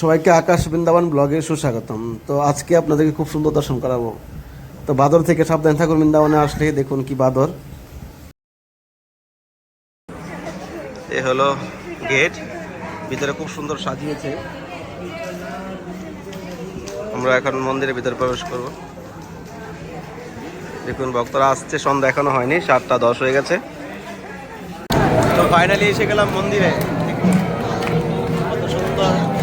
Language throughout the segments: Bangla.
সবাইকে আকাশ বৃন্দাবন ব্লগে সুস্বাগতম। তো আজকে আপনাদেরকে খুব সুন্দর দর্শন করাবো। তো বাদর থেকে সাবধান থাকুন, বৃন্দাবনে আসলে দেখুন কি বাদর। এ হলো গেট, ভিতরে খুব সুন্দর সাজিয়েছে। আমরা এখন মন্দিরের ভিতরে প্রবেশ করব। দেখুন, ভক্তরা আসছে, সন্ধ্যা এখনও হয়নি, সাতটা দশ হয়ে গেছে। তো ফাইনালি এসে গেলাম মন্দিরে। কত সুন্দর।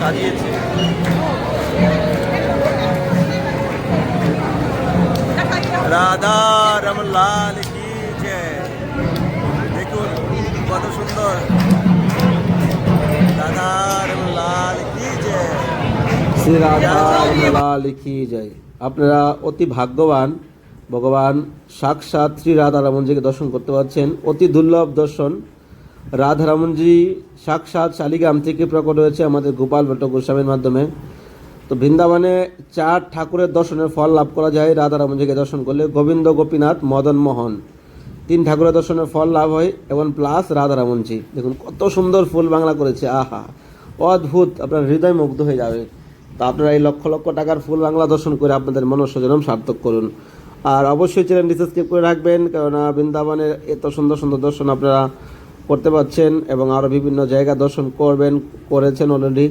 সাজিয়েছে। রাধা রমলাল কি জয়। দেখুন, কত সুন্দর। রাধা রমলাল কি জয়। শ্রী রাধা রমলাল কি জয়। আপনারা অতি ভাগ্যবান। ভগবান সাক্ষাৎ শ্রী রাধা রমনজিকে দর্শন করতে পারছেন। অতি দুর্লভ দর্শন। রাধা রমনজি সাক্ষাৎ শালিগ্রাম থেকে প্রকট হয়েছে আমাদের গোপাল ভট্ট গোস্বামীর মাধ্যমে। তো বৃন্দাবনে চার ঠাকুরের দর্শনের ফল লাভ করা যায়। রাধা রমনজিকে দর্শন করলে গোবিন্দ, গোপীনাথ, মদন, মোহন। তিন ঠাকুরের দর্শনের ফল লাভ হয় এবং প্লাস রাধা রমনজি দেখুন কত সুন্দর ফুল বাংলা করেছে, আহা! অদ্ভুত, আপনার হৃদয় মুগ্ধ হয়ে যাবে। তো আপনারা এই লক্ষ লক্ষ টাকার ফুল বাংলা দর্শন করে আপনাদের মনস্বজনম সার্থক করুন। আর অবশ্যই চ্যানেলটি সাবস্ক্রাইব করে রাখবেন, কেননা বৃন্দাবনের এত সুন্দর সুন্দর দর্শন আপনারা করতে পারছেন এবং আরও বিভিন্ন জায়গা দর্শন করবেন, করেছেন অলরেডি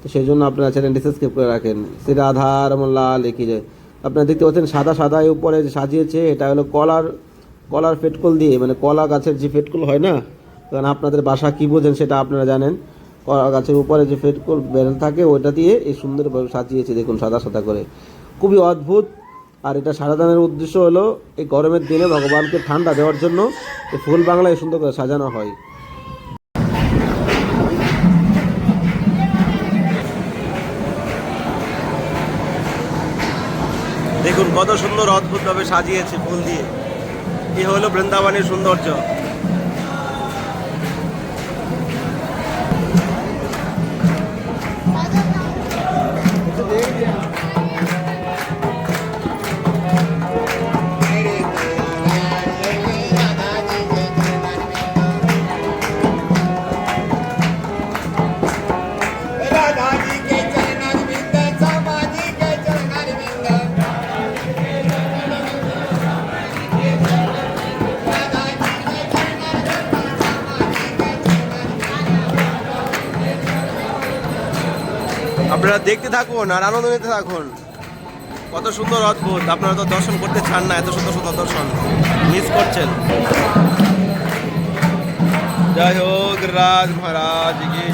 তো সেই জন্য আপনারা চ্যানেলটি সাবস্ক্রাইব করে রাখেন। শ্রী রাধা রমল্লা লিখি যায় আপনারা দেখতে পাচ্ছেন সাদা সাদা উপরে যে সাজিয়েছে, এটা হলো কলার কলার ফেটকল দিয়ে মানে কলা গাছের যে ফেটকল হয় না? কারণ আপনাদের বাসা কী বোঝেন সেটা আপনারা জানেন। কলা গাছের উপরে যে ফেটকল বেরেল থাকে, ওইটা দিয়ে এই সুন্দরভাবে সাজিয়েছে, দেখুন সাদা সাদা করে। খুবই অদ্ভুত আর এটা সাজাদানের উদ্দেশ্য হলো এই গরমের দিনে ভগবানকে ঠান্ডা দেওয়ার জন্য এই ফুল বাংলায় সুন্দর করে সাজানো হয়। দেখুন, কত সুন্দর অদ্ভুতভাবে সাজিয়েছে ফুল দিয়ে। এ হলো বৃন্দাবনের সৌন্দর্য। আপনারা দেখতে থাকুন আর আনন্দ নিতে থাকুন। কত সুন্দর অদ্ভুত। আপনারা তো দর্শন করতে চান না, এত সুন্দর সুন্দর দর্শন। মিস করছেন। জয় হোক, রাজ মহারাজ কি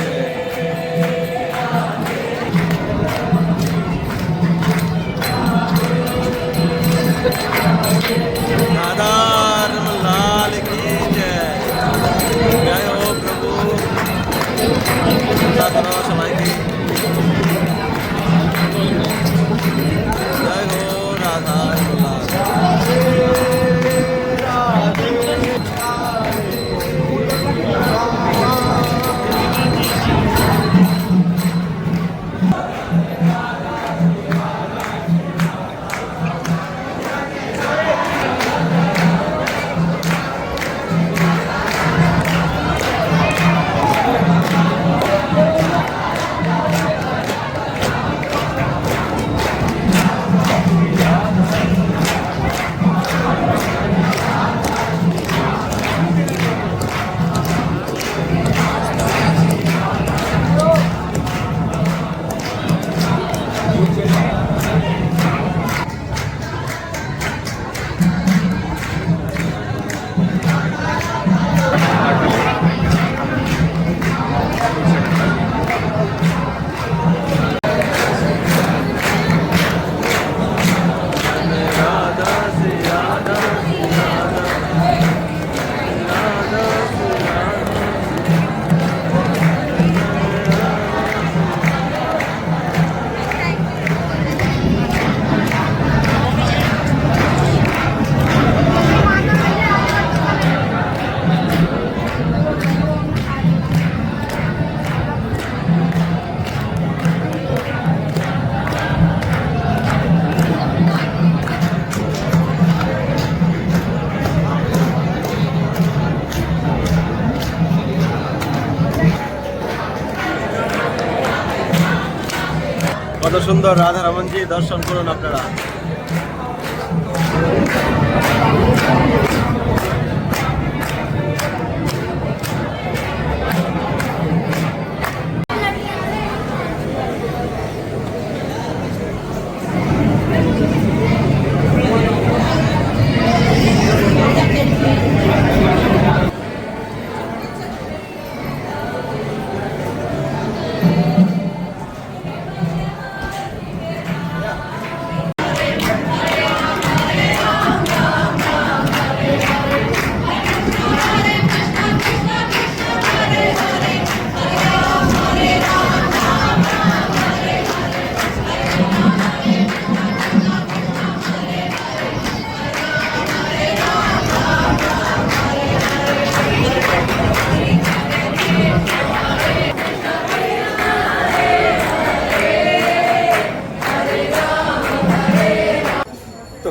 সুন্দর রাধা রমণজি দর্শন করুন আপনারা।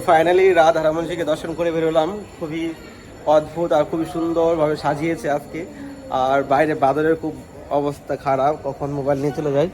ফাইনালি রাধা রমনজিকে দর্শন করে বেরোলাম। খুবই অদ্ভুত আর খুবই সুন্দরভাবে সাজিয়েছে আজকে। আর বাইরে বাদরের খুব অবস্থা খারাপ, কখন মোবাইল নিয়ে চলে যায়।